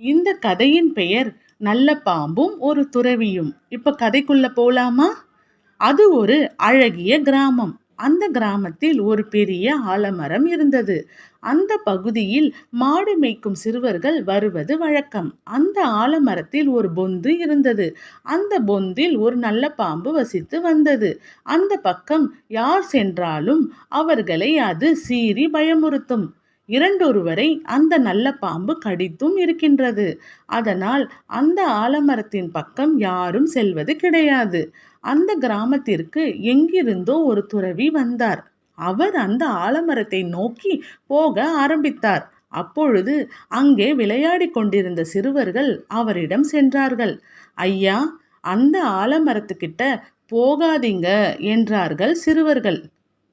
இந்த கதையின் பெயர் நல்ல பாம்பும் ஒரு துறவியும். இப்ப கதைக்குள்ள போலாமா? அது ஒரு அழகிய கிராமம். அந்த கிராமத்தில் ஒரு பெரிய ஆலமரம் இருந்தது. அந்த பகுதியில் மாடு மேய்க்கும் சிறுவர்கள் வருவது வழக்கம். அந்த ஆலமரத்தில் ஒரு பொந்து இருந்தது. அந்த பொந்தில் ஒரு நல்ல பாம்பு வசித்து வந்தது. அந்த பக்கம் யார் சென்றாலும் அவர்களை அது சீறி பயமுறுத்தும். இரண்டொருவரை அந்த நல்ல பாம்பு கடித்தும் இருக்கின்றது. அதனால் அந்த ஆலமரத்தின் பக்கம் யாரும் செல்வது கிடையாது. அந்த கிராமத்திற்கு எங்கிருந்தோ ஒரு துறவி வந்தார். அவர் அந்த ஆலமரத்தை நோக்கி போக ஆரம்பித்தார். அப்பொழுது அங்கே விளையாடிக் கொண்டிருந்த சிறுவர்கள் அவரிடம் சென்றார்கள். ஐயா அந்த ஆலமரத்துக்கிட்ட போகாதீங்க என்றார்கள் சிறுவர்கள்.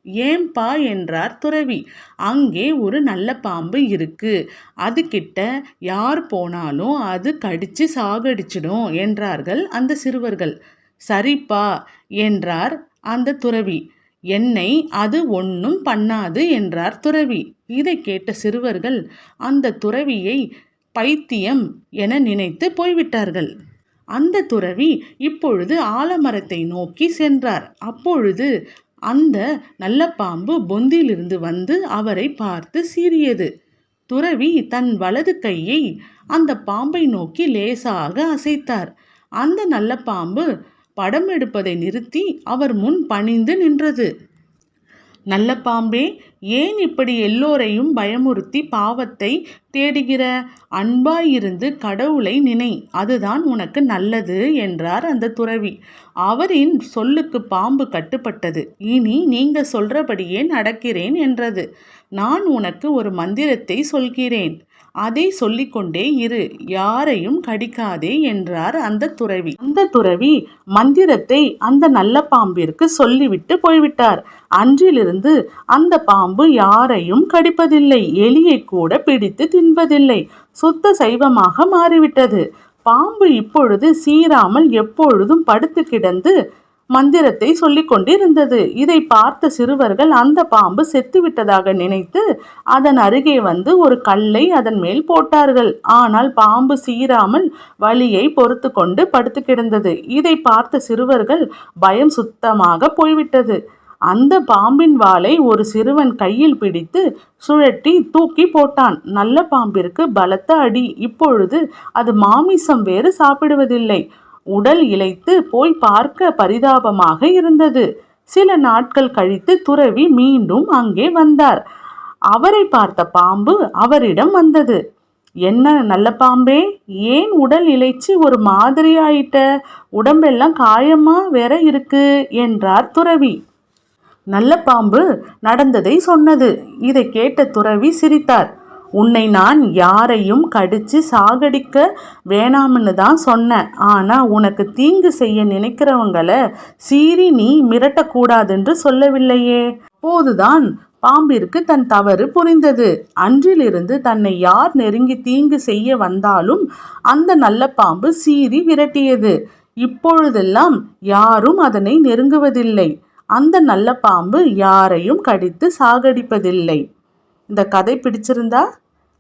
ஏம்பா என்றார் துறவி. அங்கே ஒரு நல்ல பாம்பு இருக்கு. அது கிட்ட யார் போனாலும் அது கடிச்சு சாகடிச்சிடும் என்றார்கள் அந்த சிறுவர்கள். சரிப்பா என்றார் அந்த துறவி. என்னை அது ஒன்றும் பண்ணாது என்றார் துறவி. இதை கேட்ட சிறுவர்கள் அந்த துறவியை பைத்தியம் என நினைத்து போய்விட்டார்கள். அந்த துறவி இப்பொழுது ஆலமரத்தை நோக்கி சென்றார். அப்பொழுது அந்த நல்ல பாம்பு பொந்தியிலிருந்து வந்து அவரை பார்த்து சீறியது. துறவி தன் வலது கையை அந்த பாம்பை நோக்கி லேசாக அசைத்தார். அந்த நல்ல பாம்பு படம் எடுப்பதை நிறுத்தி அவர் முன் பணிந்து நின்றது. நல்ல பாம்பே ஏன் இப்படி எல்லோரையும் பயமுறுத்தி பாவத்தை தேடுகிற? அன்பாயிருந்து கடவுளை நினை அதுதான் உனக்கு நல்லது என்றார் அந்த துறவி. அவரின் சொல்லுக்கு பாம்பு கட்டுப்பட்டது. இனி நீங்க சொல்றபடியே நடக்கிறேன் என்றது. நான் உனக்கு ஒரு மந்திரத்தை சொல்கிறேன். அதை சொல்லிக்கொண்டே இரு யாரையும் கடிக்காதே என்றார் அந்த துறவி. அந்த துறவி மந்திரத்தை அந்த நல்ல பாம்பிற்கு சொல்லிவிட்டு போய்விட்டார். அன்றிலிருந்து அந்த பாம்பு யாரையும் கடிப்பதில்லை எலியை கூட பிடித்து தின்பதில்லை. சுத்த சைவமாக மாறிவிட்டது. பாம்பு இப்பொழுது சீராமல் எப்பொழுதும் படுத்து கிடந்து மந்திரத்தை சொல்லிக் கொண்டிருந்தது. இதை பார்த்த சிறுவர்கள் அந்த பாம்பு செத்துவிட்டதாக நினைத்து அதன் அருகே வந்து ஒரு கல்லை அதன் மேல் போட்டார்கள். ஆனால் பாம்பு சீராமல் வலியை பொறுத்து கொண்டு படுத்து கிடந்தது. இதை பார்த்த சிறுவர்கள் பயம் சுத்தமாக போய்விட்டது. அந்த பாம்பின் வாலை ஒரு சிறுவன் கையில் பிடித்து சுழட்டி தூக்கி போட்டான். நல்ல பாம்பிற்கு பலத்த அடி. இப்பொழுது அது மாமிசம் வேறு சாப்பிடுவதில்லை. உடல் இழைத்து போய் பார்க்க பரிதாபமாக இருந்தது. சில நாட்கள் கழித்து துறவி மீண்டும் அங்கே வந்தார். அவரை பார்த்த பாம்பு அவரிடம் வந்தது. என்ன நல்ல பாம்பே ஏன் உடல் இழைச்சி ஒரு மாதிரி ஆயிட்ட உடம்பெல்லாம் காயமா வேற இருக்கு என்றார் துறவி. நல்ல பாம்பு நடந்ததை சொன்னது. இதை கேட்ட துறவி சிரித்தார். உன்னை நான் யாரையும் கடிச்சு சாகடிக்க வேணாம்னு தான் சொன்னேன். ஆனால் உனக்கு தீங்கு செய்ய நினைக்கிறவங்களை சீறி நீ மிரட்டக்கூடாதென்று சொல்லவில்லையே. போதுதான் பாம்பிற்கு தன் தவறு புரிந்தது. அன்றிலிருந்து தன்னை யார் நெருங்கி தீங்கு செய்ய வந்தாலும் அந்த நல்ல பாம்பு சீறி விரட்டியது. இப்பொழுதெல்லாம் யாரும் அதனை நெருங்குவதில்லை. அந்த நல்ல பாம்பு யாரையும் கடித்து சாகடிப்பதில்லை. இந்த கதை பிடிச்சிருந்தா?